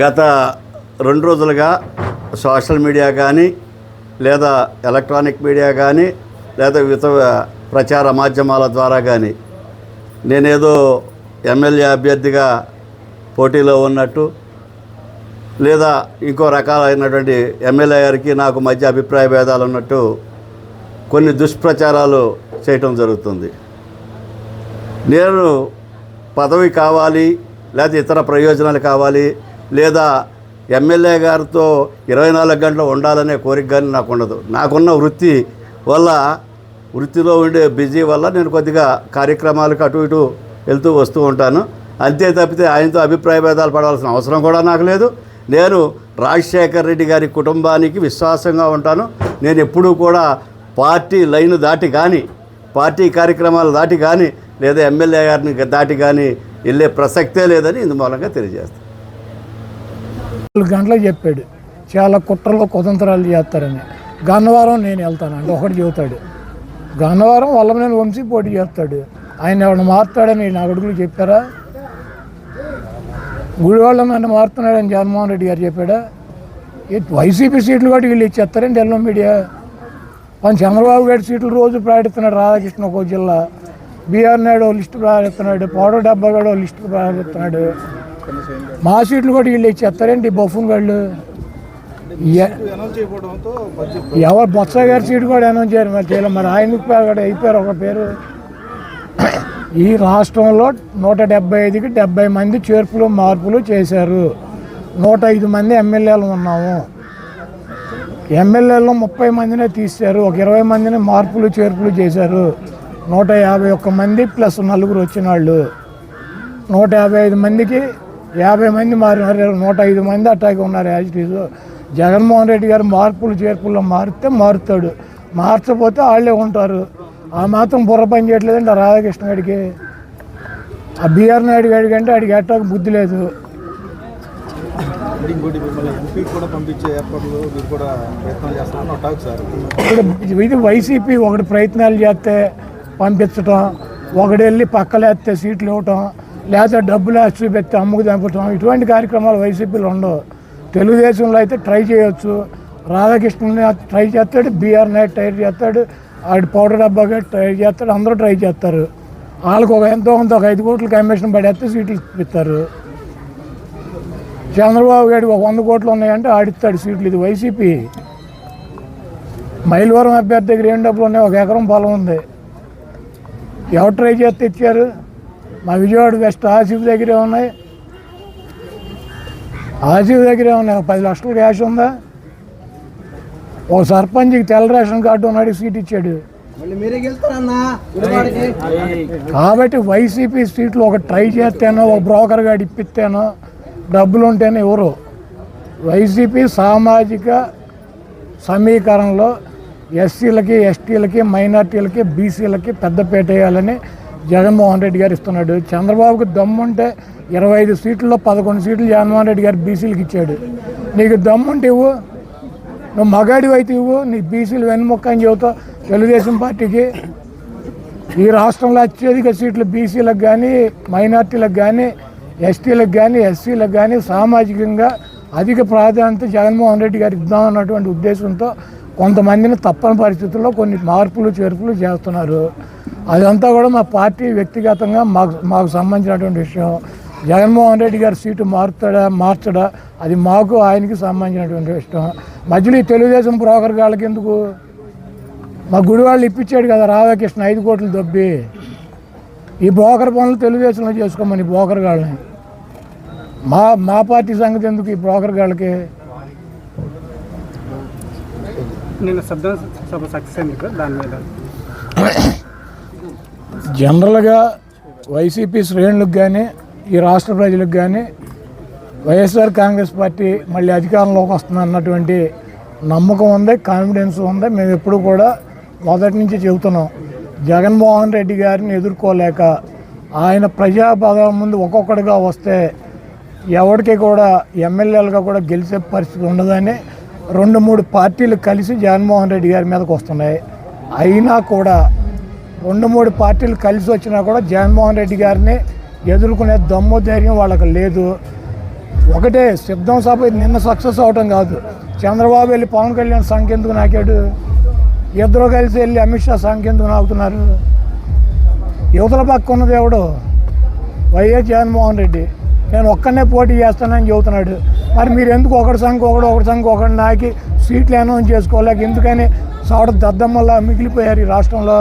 గత రెండు రోజులుగా సోషల్ మీడియా కానీ లేదా ఎలక్ట్రానిక్ మీడియా కానీ లేదా వివిధ ప్రచార మాధ్యమాల ద్వారా కానీ నేనేదో ఎమ్మెల్యే అభ్యర్థిగా పోటీలో ఉన్నట్టు లేదా ఇంకో రకాలైనటువంటి ఎమ్మెల్యే గారికి నాకు మధ్య అభిప్రాయ భేదాలు ఉన్నట్టు కొన్ని దుష్ప్రచారాలు చేయటం జరుగుతుంది. నేను పదవి కావాలి లేదా ఇతర ప్రయోజనాలు కావాలి లేదా ఎమ్మెల్యే గారితో ఇరవై నాలుగు గంటలు ఉండాలనే కోరిక కానీ నాకు ఉండదు. నాకున్న వృత్తి వల్ల వృత్తిలో ఉండే బిజీ వల్ల నేను కొద్దిగా కార్యక్రమాలకు అటు ఇటు వెళ్తూ వస్తూ ఉంటాను. అంతే తప్పితే ఆయనతో అభిప్రాయ భేదాలు పడాల్సిన అవసరం కూడా నాకు లేదు. నేను రాజశేఖర్ రెడ్డి గారి కుటుంబానికి విశ్వాసంగా ఉంటాను. నేను ఎప్పుడూ కూడా పార్టీ లైన్ దాటి కానీ పార్టీ కార్యక్రమాలు దాటి కానీ లేదా ఎమ్మెల్యే గారిని దాటి కానీ వెళ్ళే ప్రసక్తే లేదని ఇందుమూలంగా తెలియజేస్తాను నాలుగు గంటలకు చెప్పాడు. చాలా కుట్రలు కుతంత్రాలు చేస్తారని. గన్నవరం నేను వెళ్తానండి ఒకటి చెబుతాడు. గన్నవరం నేను వంశీ పోటీ చేస్తాడు. ఆయన ఎవరిని మారుతాడని నా అడుగులు చెప్పారా? గుడివాళ్ళ నన్ను మారుతున్నాడని జగన్మోహన్ రెడ్డి గారు చెప్పాడా? వైసీపీ సీట్లు కూడా వీళ్ళు ఇచ్చేస్తారండి ఎల్లో మీడియా. మన చంద్రబాబు గారి సీట్లు రోజు ప్రకటిస్తున్నాడు రాధాకృష్ణ ఒక జిల్లా. బీఆర్ నాయుడు లిస్టు ప్రారంభిస్తున్నాడు పౌడర్ డబ్బా కూడా లిస్టు ప్రారంభిస్తున్నాడు మా సీట్లు కూడా వీళ్ళు ఇచ్చేస్తారేంటి బొఫున్ బఫున్ వాళ్ళు? ఎవరు బొత్స గారి సీటు కూడా అనౌన్స్ చేయరు మరి చేయలేదు మరి ఆయనకు కూడా అయిపోయారు ఒక పేరు. ఈ రాష్ట్రంలో నూట డెబ్బై ఐదుకి డెబ్బై మంది చేర్పులు మార్పులు చేశారు. నూట ఐదు మంది ఎమ్మెల్యేలు ఉన్నాము. ఎమ్మెల్యేలో ముప్పై మందినే తీశారు. ఒక ఇరవై మందిని మార్పులు చేర్పులు చేశారు. నూట యాభై ఒక్క మంది ప్లస్ నలుగురు వచ్చిన వాళ్ళు నూట యాభై ఐదు మందికి యాభై మంది మారినారు. నూట ఐదు మంది అట్టాగే ఉన్నారు as it is. Jaganmohan Reddy garu మార్పులు చేర్పుల్లో మారితే మారుతాడు. మార్చకపోతే వాళ్ళే ఉంటారు. ఆ మాత్రం బుర్ర పని చేయట్లేదండి రాధాకృష్ణ గారికి ఆ బిఆర్ నాయుడు గారికి అంటే ఆడికి ఎట్టాక బుద్ధి లేదు. ఇప్పుడు ఇది వైసీపీ ఒకటి ప్రయత్నాలు చేస్తే పంపించటం ఒకటి వెళ్ళి పక్కలేస్తే సీట్లు ఇవ్వటం లేకపోతే డబ్బులు వేసి చూపెత్తే అమ్ముకు చంపటం ఇటువంటి కార్యక్రమాలు వైసీపీలో ఉండవు. తెలుగుదేశంలో అయితే ట్రై చేయొచ్చు. రాధాకృష్ణుని ట్రై చేస్తాడు బీఆర్ నాయుడు ట్రై చేస్తాడు ఆడి పౌడర్ డబ్బాగా ట్రై చేస్తాడు అందరూ ట్రై చేస్తారు. వాళ్ళకు ఒక ఎంతో కొంత ఒక ఐదు కోట్లు కమిషన్ పడేస్తే సీట్లు ఇస్తారు. చంద్రబాబు గారికి ఒక వంద కోట్లు ఉన్నాయంటే ఆడిస్తాడు సీట్లు. ఇది వైసీపీ. మైలవరం అభ్యర్థి దగ్గర ఏం డబ్బులు ఉన్నాయి? ఒక ఎకరం పొలం ఉంది. ఎవరు ట్రై చేస్తే ఇచ్చారు మా విజయవాడ వెస్ట్ ఆసిఫ్ దగ్గరే ఉన్నాయి. ఆసిఫ్ దగ్గరే ఉన్నాయి. పది లక్షల క్యాష్ ఉందా? ఒక సర్పంచ్కి తెల్ల రేషన్ కార్డు ఉన్నాడు సీట్ ఇచ్చాడు. కాబట్టి వైసీపీ సీట్లు ఒక ట్రై చేస్తేనో ఒక బ్రోకర్ గాడు ఇప్పిస్తేనో డబ్బులు ఉంటేనే ఎవరు? వైసీపీ సామాజిక సమీకరణలో ఎస్సీలకి ఎస్టీలకి మైనార్టీలకి బీసీలకి పెద్దపేట వేయాలని జగన్మోహన్ రెడ్డి గారు ఇస్తున్నాడు. చంద్రబాబుకి దమ్ముంటే ఇరవై ఐదు సీట్లలో పదకొండు సీట్లు జగన్మోహన్ రెడ్డి గారు బీసీలకు ఇచ్చాడు. నీకు దమ్ముంటే ఇవ్వు నువ్వు మగాడివి అయితే ఇవ్వు నీ బీసీలు వెన్నుముక్క అని చెబుతావు తెలుగుదేశం పార్టీకి. ఈ రాష్ట్రంలో అత్యధిక సీట్లు బీసీలకు కానీ మైనార్టీలకు కానీ ఎస్టీలకు కానీ ఎస్సీలకు కానీ సామాజికంగా అధిక ప్రాధాన్యత జగన్మోహన్ రెడ్డి గారు ఇద్దామన్నటువంటి ఉద్దేశంతో కొంతమందిని తప్పని పరిస్థితుల్లో కొన్ని మార్పులు చేర్పులు చేస్తున్నారు. అదంతా కూడా మా పార్టీ వ్యక్తిగతంగా మాకు మాకు సంబంధించినటువంటి విషయం. జగన్మోహన్ రెడ్డి గారి సీటు మారుతాడా మార్చడా అది మాకు ఆయనకి సంబంధించినటువంటి విషయం. మధ్యలో ఈ తెలుగుదేశం బ్రోకర్ గాళ్ళకి ఎందుకు? మా గుడి వాళ్ళు ఇప్పించాడు కదా రాధాకృష్ణ ఐదు కోట్లు దొబ్బి. ఈ బ్రోకర్ పనులు తెలుగుదేశంలో చేసుకోమని బ్రోకర్ గాళ్ళని. మా మా పార్టీ సంగతి ఎందుకు ఈ బ్రోకర్ గాళ్ళకి? నేను శబ్దం సభ సక్సెస్ అయింది దాని మీద. జనరల్గా వైసీపీ శ్రేణులకు కానీ ఈ రాష్ట్ర ప్రజలకు కానీ వైఎస్ఆర్ కాంగ్రెస్ పార్టీ మళ్ళీ అధికారంలోకి వస్తుంది అన్నటువంటి నమ్మకం ఉంది కాన్ఫిడెన్స్ ఉంది. మేము ఎప్పుడు కూడా మొదటి నుంచి చెబుతున్నాం జగన్మోహన్ రెడ్డి గారిని ఎదుర్కోలేక ఆయన ప్రజాపదం ముందు ఒక్కొక్కడిగా వస్తే ఎవరికి కూడా ఎమ్మెల్యేలుగా కూడా గెలిచే పరిస్థితి ఉండదని రెండు మూడు పార్టీలు కలిసి జగన్మోహన్ రెడ్డి గారి మీదకి వస్తున్నాయి. అయినా కూడా రెండు మూడు పార్టీలు కలిసి వచ్చినా కూడా జగన్మోహన్ రెడ్డి గారిని ఎదుర్కొనే దమ్ము ధైర్యం వాళ్ళకి లేదు. ఒకటే సిద్ధం సభ నిన్న సక్సెస్ అవటం కాదు. చంద్రబాబు వెళ్ళి పవన్ కళ్యాణ్ సంఖ్య ఎందుకు నాకాడు? ఇద్దరు కలిసి వెళ్ళి అమిత్ షా సంఖ్యందుకు నాకుతున్నారు? యువతల పక్క ఉన్నది ఎవడు వైఎస్ జగన్మోహన్ రెడ్డి. నేను ఒక్కనే పోటీ చేస్తానని చెబుతున్నాడు. మరి మీరు ఎందుకు ఒకటి సంఘం ఒకడు ఒకటి సంఘం ఒకటి నాకి సీట్లు అనౌన్స్ చేసుకోలేక ఎందుకని సవడ దద్దమ్మలా మిగిలిపోయారు ఈ రాష్ట్రంలో?